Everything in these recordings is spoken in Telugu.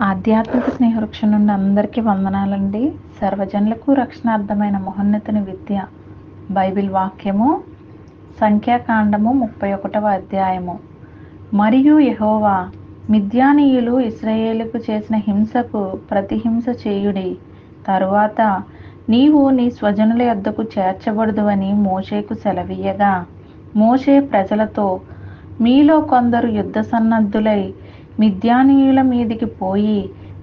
ఆధ్యాత్మిక స్నేహవృక్షం నుండి అందరికీ వందనాలండి. సర్వజనులకు రక్షణార్థమైన మహోన్నతిని విద్య. బైబిల్ వాక్యము సంఖ్యాకాండము ముప్పై ఒకటవ అధ్యాయము. మరియు యహోవా మిద్యానీయులు ఇస్రాయేలుకు చేసిన హింసకు ప్రతిహింస చేయుడి. తరువాత నీవు నీ స్వజనుల యొద్దకు చేర్చబడదువని మోషేకు సెలవీయగా. మోషే ప్రజలతో మీలో కొందరు యుద్ధ సన్నద్ధులై మిద్యానీయుల మీదికి పోయి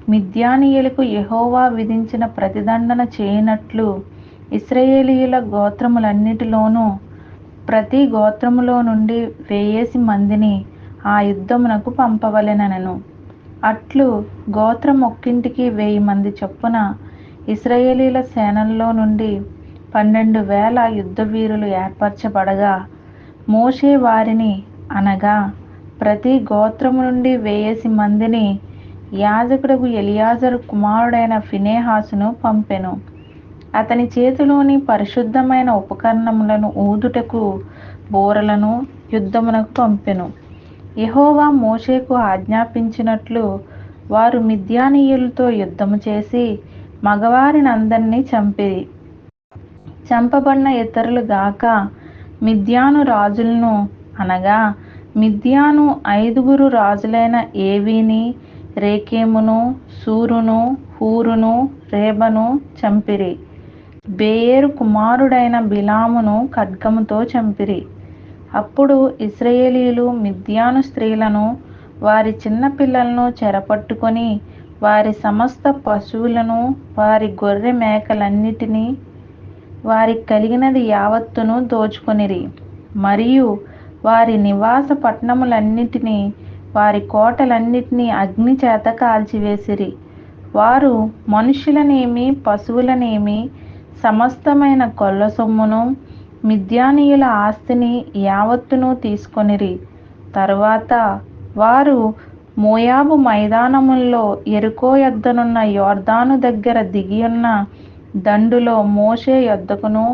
మిద్యానీయులకు యహోవా విధించిన ప్రతిదండన చేయనట్లు ఇస్రయేలీయుల గోత్రములన్నిటిలోనూ ప్రతి గోత్రములో నుండి వేయేసి మందిని ఆ యుద్ధమునకు పంపవలెనను అట్లు గోత్రం ఒక్కింటికి వెయ్యి మంది చొప్పున ఇస్రయేలీల సేనల్లో నుండి పన్నెండు వేల యుద్ధ వీరులు ఏర్పరచబడగా మోషే వారిని అనగా ప్రతి గోత్రము నుండి వేయసి మందిని యాజకుడకు ఎలియాజరు కుమారుడైన ఫినేహాసును పంపెను. అతని చేతిలోని పరిశుద్ధమైన ఉపకరణములను ఊదుటకు బోరలను యుద్ధమునకు పంపెను. యహోవా మోషేకు ఆజ్ఞాపించినట్లు వారు మిద్యానీయులతో యుద్ధము చేసి మగవారినందరినీ చంపిరి చంపబడిన ఇతరులు గాక మిద్యాను రాజులను అనగా మిద్యాను ఐదుగురు రాజులైన ఏవీని రేకేమును సూరును హూరును రేబను చంపిరి. బేయేరు కుమారుడైన బిలామును ఖడ్గముతో చంపిరి. అప్పుడు ఇస్రాయేలీలు మిద్యాను స్త్రీలను వారి చిన్నపిల్లలను చెరపట్టుకొని వారి సమస్త పశువులను వారి గొర్రె మేకలన్నిటినీ వారికి కలిగినది యావత్తును దోచుకొనిరి. మరియు వారి నివాస పట్టణములన్నిటినీ వారి కోటలన్నిటినీ అగ్ని చేత కాల్చివేసిరి. వారు మనుషులనేమి పశువులనేమి సమస్తమైన కొల్ల సొమ్మును మిద్యానీయుల ఆస్తిని యావత్తును తీసుకొనిరి. తరువాత వారు మోయాబు మైదానముల్లో ఎరుకో యొద్దనున్న యోర్దాను దగ్గర దిగియున్న దండులో మోషే యొద్దకును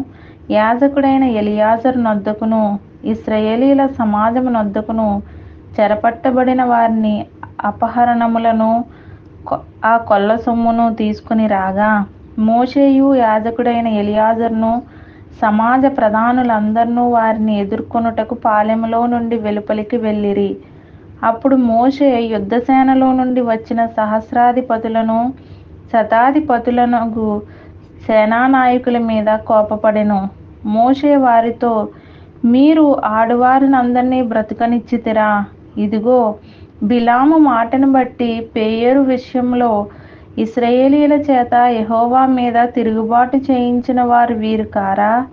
యాజకుడైన ఎలియాజర్ నొద్దకును ఇస్రయేలీల సమాజమునొద్దకును చెరపట్టబడిన వారిని అపహరణములను ఆ కొల్ల సొమ్మును తీసుకుని రాగా మోషేయు యాజకుడైన ఎలియాజర్ను సమాజ ప్రధానులందరినూ వారిని ఎదుర్కొనుటకు పాలెములో నుండి వెలుపలికి వెళ్ళిరి. అప్పుడు మోషే యుద్ధసేనలో నుండి వచ్చిన సహస్రాధిపతులను శతాధిపతులను సేనానాయకుల మీద కోపపడెను. మోషే వారితో మీరు ఆడవారినందరినీ బ్రతకనిచ్చితిరా. ఇదిగో బిలాము మాటను బట్టి పేయరు విషయంలో ఇస్రాయేలీల చేత యహోవా మీద తిరుగుబాటు చేయించిన వారు వీరు కారా?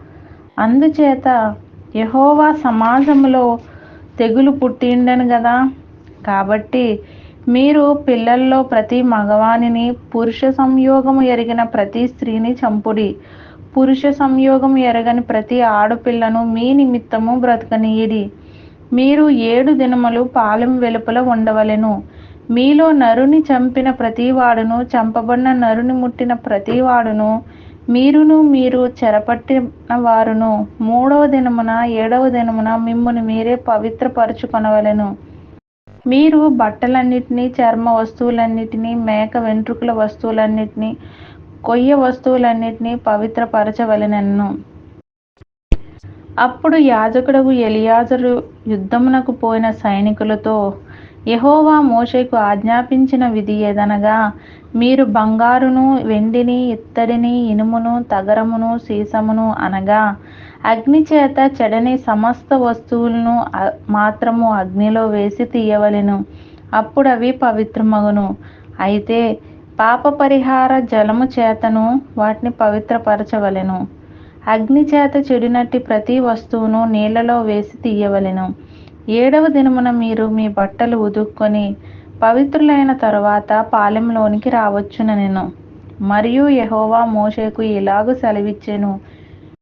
అందుచేత యహోవా సమాజంలో తెగులు పుట్టిండను కదా కాబట్టి మీరు పిల్లల్లో ప్రతి మగవానిని పురుష సంయోగము ఎరిగిన ప్రతి స్త్రీని చంపుడి. పురుష సంయోగం ఎరగని ప్రతి ఆడపిల్లను మీ నిమిత్తము బ్రతకనీయడి. మీరు ఏడు దినములు పాలెం వెలుపల ఉండవలెను. మీలో నరుని చంపిన ప్రతివాడును చంపబడిన నరుని ముట్టిన ప్రతివాడును మీరును మీరు చెరపట్టిన వారును మూడవ దినమున ఏడవ దినమున మిమ్మును మీరే పవిత్రపరచుకొనవలెను. మీరు బట్టలన్నిటినీ చర్మ వస్తువులన్నిటినీ మేక వెంట్రుకల వస్తువులన్నిటినీ కొయ్య వస్తువులన్నిటినీ పవిత్రపరచవలెనను అప్పుడు యాజకుడకు ఎలియాజరు యుద్ధమునకు పోయిన సైనికులతో యహోవా మోషేకు ఆజ్ఞాపించిన విధి ఏదనగా మీరు బంగారును వెండిని ఇత్తడిని ఇనుమును తగరమును సీసమును అనగా అగ్ని చేత చెడని సమస్త వస్తువులను మాత్రము అగ్నిలో వేసి తీయవలెను. అప్పుడు అవి పవిత్రమగును. అయితే పాప పరిహార జలము చేతను వాటిని పవిత్రపరచవలెను. అగ్ని చేత చెడినట్టి ప్రతి వస్తువును నీళ్ళలో వేసి తీయవలెను. ఏడవ దినమున మీరు మీ బట్టలు ఉదుక్కొని పవిత్రులైన తరువాత పాలెంలోనికి రావచ్చున నేను మరియు యహోవా మోషేకు ఇలాగు సెలవిచ్చెను.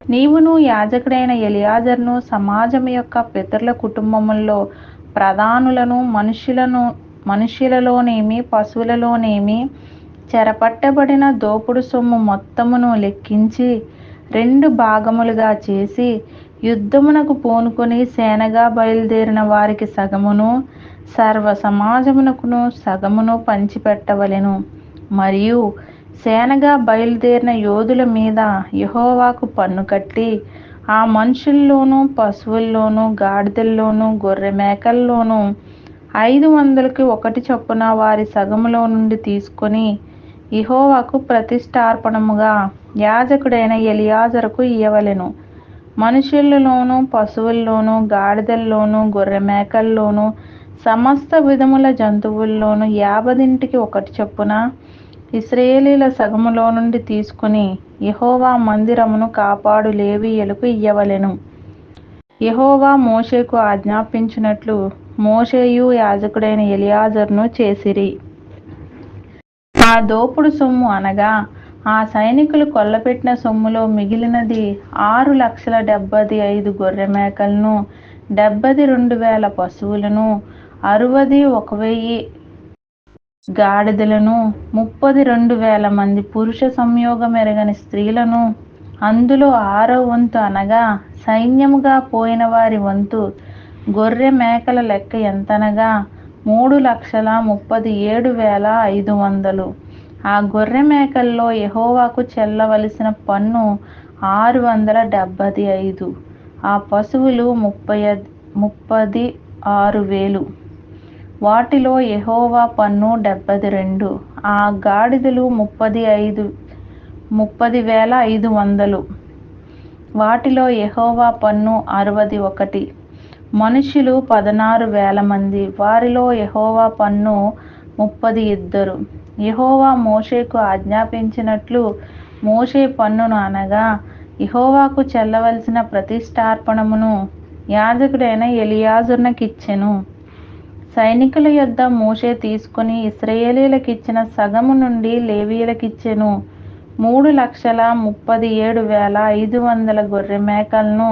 నీవును యాజకుడైన ఎలియాజర్ను సమాజం యొక్క పితరుల కుటుంబముల్లో ప్రధానులను మనుషులను మనుష్యులలోనేమి పశువులలోనేమి చెరపట్టబడిన దోపుడు సొమ్ము మొత్తమును లెక్కించి రెండు భాగములుగా చేసి యుద్ధమునకు పూనుకొని సేనగా బయలుదేరిన వారికి సగమును సర్వ సమాజమునకును సగమును పంచిపెట్టవలెను. మరియు సేనగా బయలుదేరిన యోధుల మీద యహోవాకు పన్ను కట్టి ఆ మనుషుల్లోనూ పశువుల్లోనూ గాడిదల్లోనూ గొర్రె మేకల్లోనూ ఐదు వందలకి ఒకటి చొప్పున వారి సగములో నుండి తీసుకొని ఇహోవాకు ప్రతిష్టార్పణముగా యాజకుడైన ఎలియాజరుకు ఇయ్యవలెను. మనుషులలోనూ పశువుల్లోనూ గాడిదల్లోనూ గొర్రె మేకల్లోనూ సమస్త విధముల జంతువుల్లోనూ యాభదింటికి ఒకటి చొప్పున ఇస్రాయేలీల సగములో నుండి తీసుకుని యహోవా మందిరమును కాపాడు లేవీయులకు ఇయ్యవలెను. యహోవా మోషేకు ఆజ్ఞాపించినట్లు మోషేయు యాజకుడైన ఎలియాజర్ను చేసిరి. ఆ దోపుడు సొమ్ము అనగా ఆ సైనికులు కొల్లపెట్టిన సొమ్ములో మిగిలినది ఆరు లక్షల డెబ్బది ఐదు గొర్రె మేకలను డెబ్బది రెండు వేల పశువులను అరవది ఒక వెయ్యి గాడిదలను ముప్పది రెండు వేల మంది పురుష సంయోగం ఎరగని స్త్రీలను అందులో ఆరో వంతు అనగా సైన్యముగా పోయిన వారి వంతు గొర్రె మేకల లెక్క ఎంతనగా మూడు లక్షల ముప్పది ఏడు వేల ఐదు వందలు. ఆ గొర్రె మేకల్లో యహోవాకు చెల్లవలసిన పన్ను ఆరు వందల డెబ్బది ఐదు. ఆ పశువులు ముప్పై ముప్పది ఆరు వేలు. వాటిలో యహోవా పన్ను డెబ్బది రెండు. ఆ గాడిదలు ముప్పది ఐదు ముప్పది వేల ఐదు వందలు. వాటిలో యహోవా పన్ను అరవది ఒకటి. మనుషులు పదనారు వేల మంది. వారిలో యహోవా పన్ను ముప్పది ఇద్దరు. యహోవా మోషేకు ఆజ్ఞాపించినట్లు మోషే పన్నును అనగా యహోవాకు చెల్లవలసిన ప్రతిష్టార్పణమును యాజకుడైన ఎలియాజునకిచ్చెను. సైనికుల యొద్ద మోషే తీసుకుని ఇస్రాయేలీలకిచ్చిన సగము నుండి లేవీలకిచ్చెను మూడు లక్షల ముప్పది ఏడు వేల ఐదు వందల గొర్రె మేకలను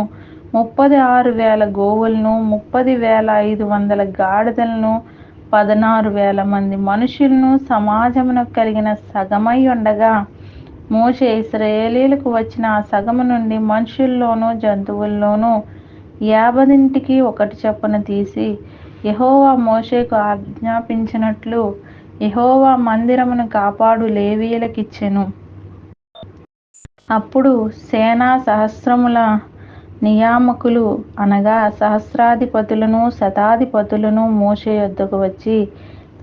ముప్పది ఆరు వేల గోవులను ముప్పది వేల ఐదు వందల గాడిదలను పదనారు వేల మంది మనుషులను సమాజమునకు కలిగిన సగమై ఉండగా మోషే ఇస్రాయేలీలకు వచ్చిన ఆ సగము నుండి మనుషుల్లోనూ జంతువుల్లోనూ యాభదింటికి ఒకటి చొప్పున తీసి యహోవా మోషేకు ఆజ్ఞాపించినట్లు యహోవా మందిరమును కాపాడు లేవీయులకిచ్చెను. అప్పుడు సేనా సహస్రముల నియామకులు అనగా సహస్రాధిపతులను శతాధిపతులను మోషే యొద్దకు వచ్చి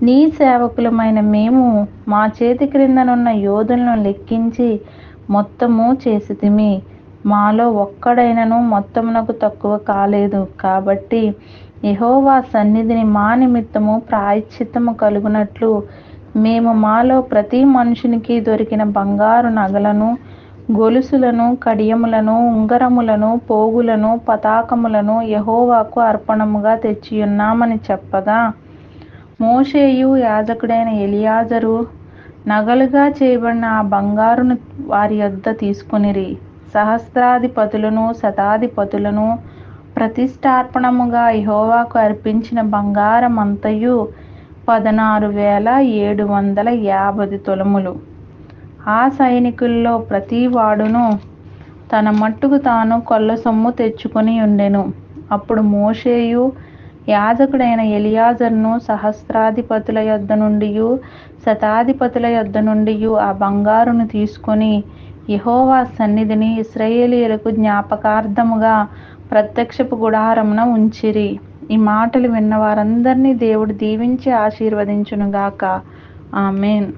నీ సేవకులమైన మేము మా చేతి క్రిందనున్న యోధులను లెక్కించి మొత్తము చేసితిమి. మాలో ఒక్కడైనను మొత్తమునకు తక్కువ కాలేదు. కాబట్టి యహోవా సన్నిధిని మా నిమిత్తము ప్రాయశ్చిత్తము కలుగునట్లు మేము మాలో ప్రతి మనుషునికి దొరికిన బంగారు నగలను గొలుసులను కడియములను ఉంగరములను పోగులను పతాకములను యహోవాకు అర్పణముగా తెచ్చియున్నామని చెప్పగా మోషేయు యాజకుడైన ఎలియాజరు నగలుగా చేయబడిన ఆ బంగారును వారి యొద్ద తీసుకునిరి. సహస్రాధిపతులను శతాధిపతులను ప్రతిష్టార్పణముగా యహోవాకు అర్పించిన బంగారం అంతయు పదనారు వేల ఏడు వందల యాభై తులములు. ఆ సైనికుల్లో ప్రతి వాడును తన మట్టుకు తాను కొల్ల సొమ్ము తెచ్చుకొని ఉండెను. అప్పుడు మోషేయు యాజకుడైన ఎలియాజర్ను సహస్రాధిపతుల యొద్ద నుండి శతాధిపతుల యొద్ద నుండి ఆ బంగారును తీసుకొని యహోవా సన్నిధిని ఇస్రయేలీలకు జ్ఞాపకార్థముగా ప్రత్యక్షపు గుడారమున ఉంచిరి. ఈ మాటలు విన్న వారందరినీ దేవుడు దీవించి ఆశీర్వదించునుగాక. ఆమెన్.